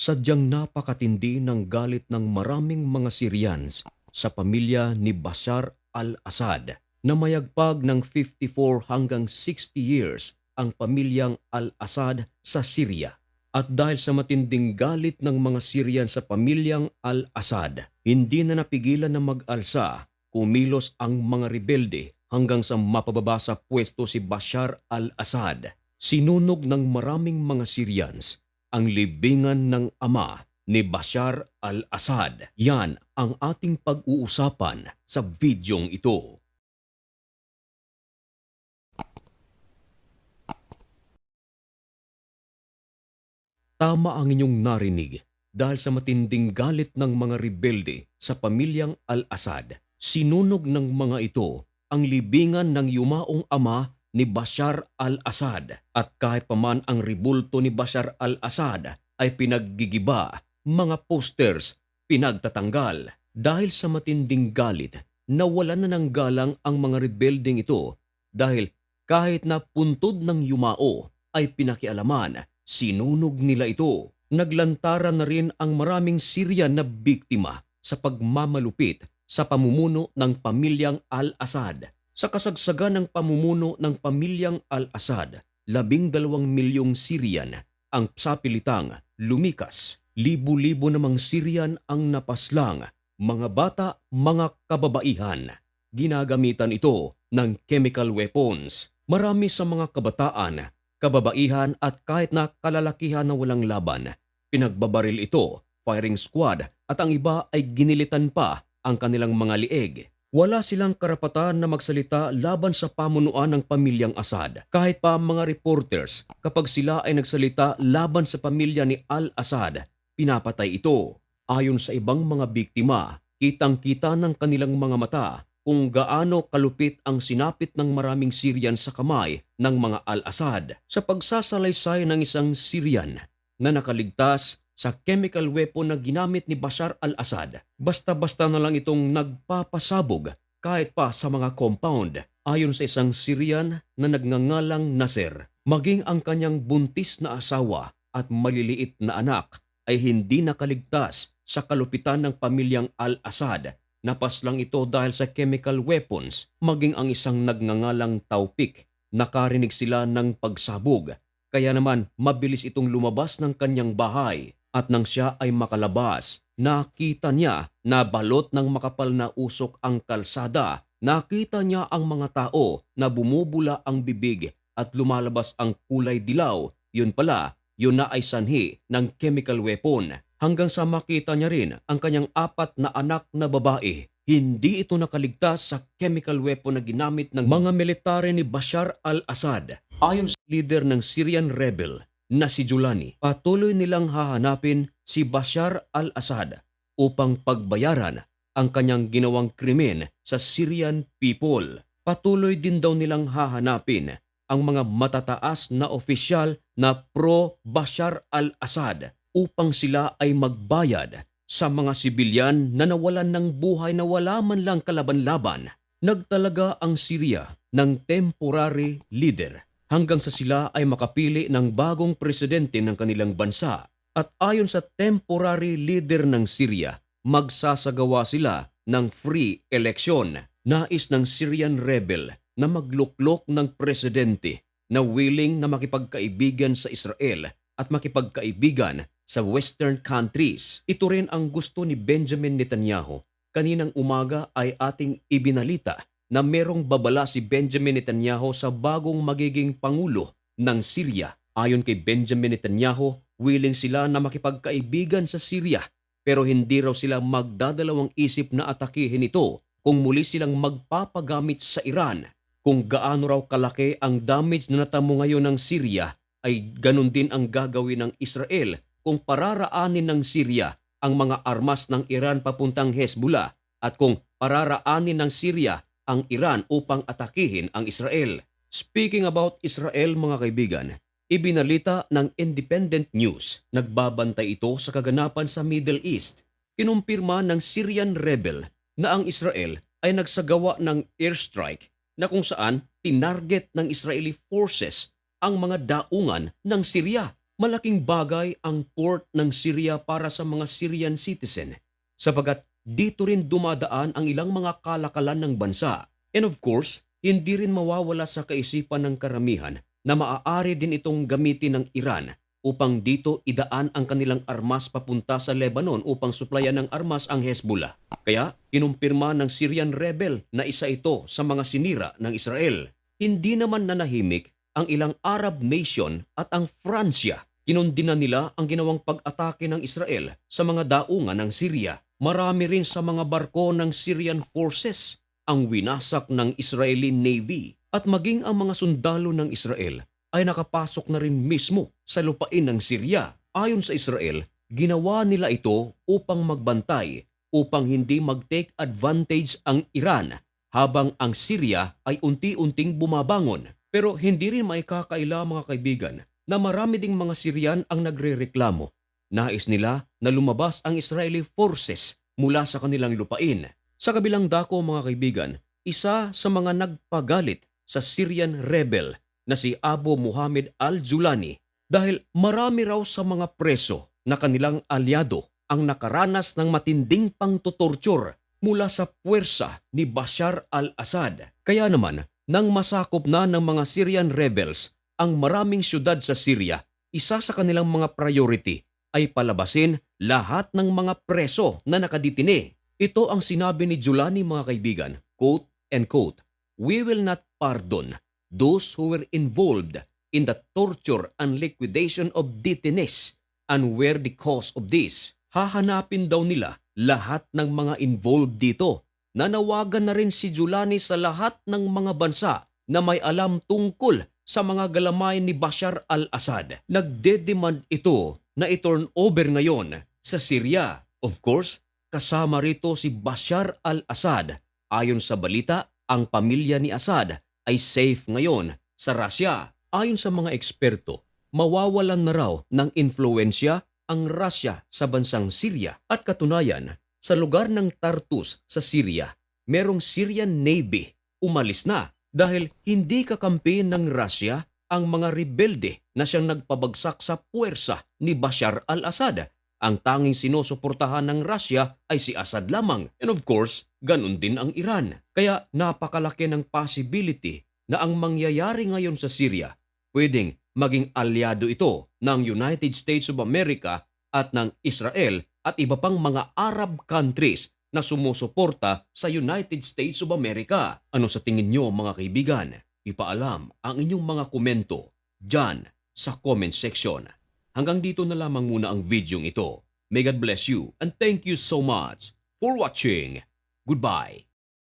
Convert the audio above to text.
Sadyang napakatindi ng galit ng maraming mga Syrians sa pamilya ni Bashar al-Assad na mayagpag ng 54 hanggang 60 years ang pamilyang al-Assad sa Syria. At dahil sa matinding galit ng mga Syrian sa pamilyang al-Assad, hindi na napigilan na mag-alsa, kumilos ang mga rebelde hanggang sa mapababa sa pwesto si Bashar al-Assad. Sinunog ng maraming mga Syrians ang libingan ng ama ni Bashar al-Assad. Yan ang ating pag-uusapan sa bidyong ito. Tama ang inyong narinig dahil sa matinding galit ng mga rebelde sa pamilyang al-Assad. Sinunog ng mga ito ang libingan ng yumaong ama ni Bashar al-Assad at kahit paman ang ribulto ni Bashar al-Assad ay pinaggigiba, mga posters pinagtatanggal. Dahil sa matinding galit, nawalan na ng galang ang mga rebelding ito dahil kahit na puntod ng yumao ay pinakialaman, sinunog nila ito. Naglantaran na rin ang maraming Syrian na biktima sa pagmamalupit sa pamumuno ng pamilyang al-Assad. Sa kasagsagan ng pamumuno ng pamilyang al-Assad, labing dalawang milyong Syrian ang sapilitang lumikas. Libo-libo namang Syrian ang napaslang, mga bata, mga kababaihan. Ginagamitan ito ng chemical weapons. Marami sa mga kabataan, kababaihan at kahit na kalalakihan na walang laban, pinagbabaril ito, firing squad at ang iba ay ginilitan pa ang kanilang mga lieg. Wala silang karapatan na magsalita laban sa pamunuan ng pamilyang Assad. Kahit pa mga reporters, kapag sila ay nagsalita laban sa pamilya ni Al-Assad, pinapatay ito. Ayon sa ibang mga biktima, kitang-kita ng kanilang mga mata kung gaano kalupit ang sinapit ng maraming Syrian sa kamay ng mga Al-Assad sa pagsasalaysay ng isang Syrian na nakaligtas sa chemical weapon na ginamit ni Bashar al-Assad. Basta-basta na lang itong nagpapasabog kahit pa sa mga compound. Ayon sa isang Syrian na nagngangalang Nasser, maging ang kanyang buntis na asawa at maliliit na anak ay hindi nakaligtas sa kalupitan ng pamilyang al-Assad. Napas lang ito dahil sa chemical weapons, maging ang isang nagngangalang Taupik. Nakarinig sila ng pagsabog, kaya naman mabilis itong lumabas ng kanyang bahay at nang siya ay makalabas, nakita niya na balot ng makapal na usok ang kalsada. Nakita niya ang mga tao na bumubula ang bibig at lumalabas ang kulay dilaw. Yun pala, yun na ay sanhi ng chemical weapon. Hanggang sa makita niya rin ang kanyang apat na anak na babae. Hindi ito nakaligtas sa chemical weapon na ginamit ng mga military ni Bashar al-Assad. Ayon sa leader ng Syrian rebel na si Julani, patuloy nilang hahanapin si Bashar al-Assad upang pagbayaran ang kanyang ginawang krimen sa Syrian people. Patuloy din daw nilang hahanapin ang mga matataas na opisyal na pro-Bashar al-Assad upang sila ay magbayad sa mga sibilyan na nawalan ng buhay na wala man lang kalaban-laban. Nagtalaga ang Syria ng temporary leader hanggang sa sila ay makapili ng bagong presidente ng kanilang bansa. At ayon sa temporary leader ng Syria, magsasagawa sila ng free election. Nais ng Syrian rebel na magluklok ng presidente na willing na makipagkaibigan sa Israel at makipagkaibigan sa western countries. Ito rin ang gusto ni Benjamin Netanyahu. Kaninang umaga ay ating ibinalita na merong babala si Benjamin Netanyahu sa bagong magiging pangulo ng Syria. Ayon kay Benjamin Netanyahu, willing sila na makipagkaibigan sa Syria pero hindi raw sila magdadalawang isip na atakihin ito kung muli silang magpapagamit sa Iran. Kung gaano raw kalaki ang damage na natamo ngayon ng Syria ay ganun din ang gagawin ng Israel kung pararaanin ng Syria ang mga armas ng Iran papuntang Hezbollah at kung pararaanin ng Syria ang Iran upang atakihin ang Israel. Speaking about Israel mga kaibigan, ibinalita ng Independent News, nagbabantay ito sa kaganapan sa Middle East. Kinumpirma ng Syrian rebel na ang Israel ay nagsagawa ng airstrike na kung saan tinarget ng Israeli forces ang mga daungan ng Syria. malaking bagay ang port ng Syria para sa mga Syrian citizen sapagat dito rin dumadaan ang ilang mga kalakalan ng bansa. And of course, hindi rin mawawala sa kaisipan ng karamihan na maaari din itong gamitin ng Iran upang dito idaan ang kanilang armas papunta sa Lebanon upang suplayan ng armas ang Hezbollah. Kaya kinumpirma ng Syrian rebel na isa ito sa mga sinira ng Israel. Hindi naman nanahimik ang ilang Arab nation at ang Fransya. Kinundina nila ang ginawang pag-atake ng Israel sa mga daungan ng Syria. Marami rin sa mga barko ng Syrian forces ang winasak ng Israeli Navy at maging ang mga sundalo ng Israel ay nakapasok na rin mismo sa lupain ng Syria. Ayon sa Israel, ginawa nila ito upang magbantay upang hindi mag-take advantage ang Iran habang ang Syria ay unti-unting bumabangon. Pero hindi rin maikakaila mga kaibigan na marami ding mga Syrian ang nagrereklamo. Nais nila na lumabas ang Israeli forces mula sa kanilang lupain. Sa kabilang dako mga kaibigan, isa sa mga nagpagalit sa Syrian rebel na si Abu Muhammad al-Julani dahil marami raw sa mga preso na kanilang alyado ang nakaranas ng matinding pangtutorture mula sa puwersa ni Bashar al-Assad. Kaya naman, nang masakop na ng mga Syrian rebels ang maraming syudad sa Syria, isa sa kanilang mga priority ay palabasin lahat ng mga preso na nakaditine. Ito ang sinabi ni Julani mga kaibigan, quote and quote, We will not pardon those who were involved in the torture and liquidation of detainees and were the cause of this. Hahanapin daw nila lahat ng mga involved dito. Nanawagan na rin si Julani sa lahat ng mga bansa na may alam tungkol sa mga galamay ni Bashar al-Assad. Nagdedemand ito na i-turn over ngayon sa Syria. Of course, kasama rito si Bashar al-Assad. Ayon sa balita, ang pamilya ni Assad ay safe ngayon sa Russia. Ayon sa mga eksperto, mawawalan na raw ng influensya ang Russia sa bansang Syria at katunayan sa lugar ng Tartus sa Syria, merong Syrian Navy umalis na dahil hindi kakampi ng Russia ang mga rebelde na siyang nagpabagsak sa puwersa ni Bashar al-Assad. Ang tanging sinusuportahan ng Russia ay si Assad lamang. And of course, ganun din ang Iran. Kaya napakalaki ng possibility na ang mangyayari ngayon sa Syria, pwedeng maging alyado ito ng United States of America at ng Israel at iba pang mga Arab countries na sumusuporta sa United States of America. Ano sa tingin nyo mga kaibigan? Ipaalam ang inyong mga komento dyan sa comment section. Hanggang dito na lamang muna ang video ito. May God bless you and thank you so much for watching. Goodbye.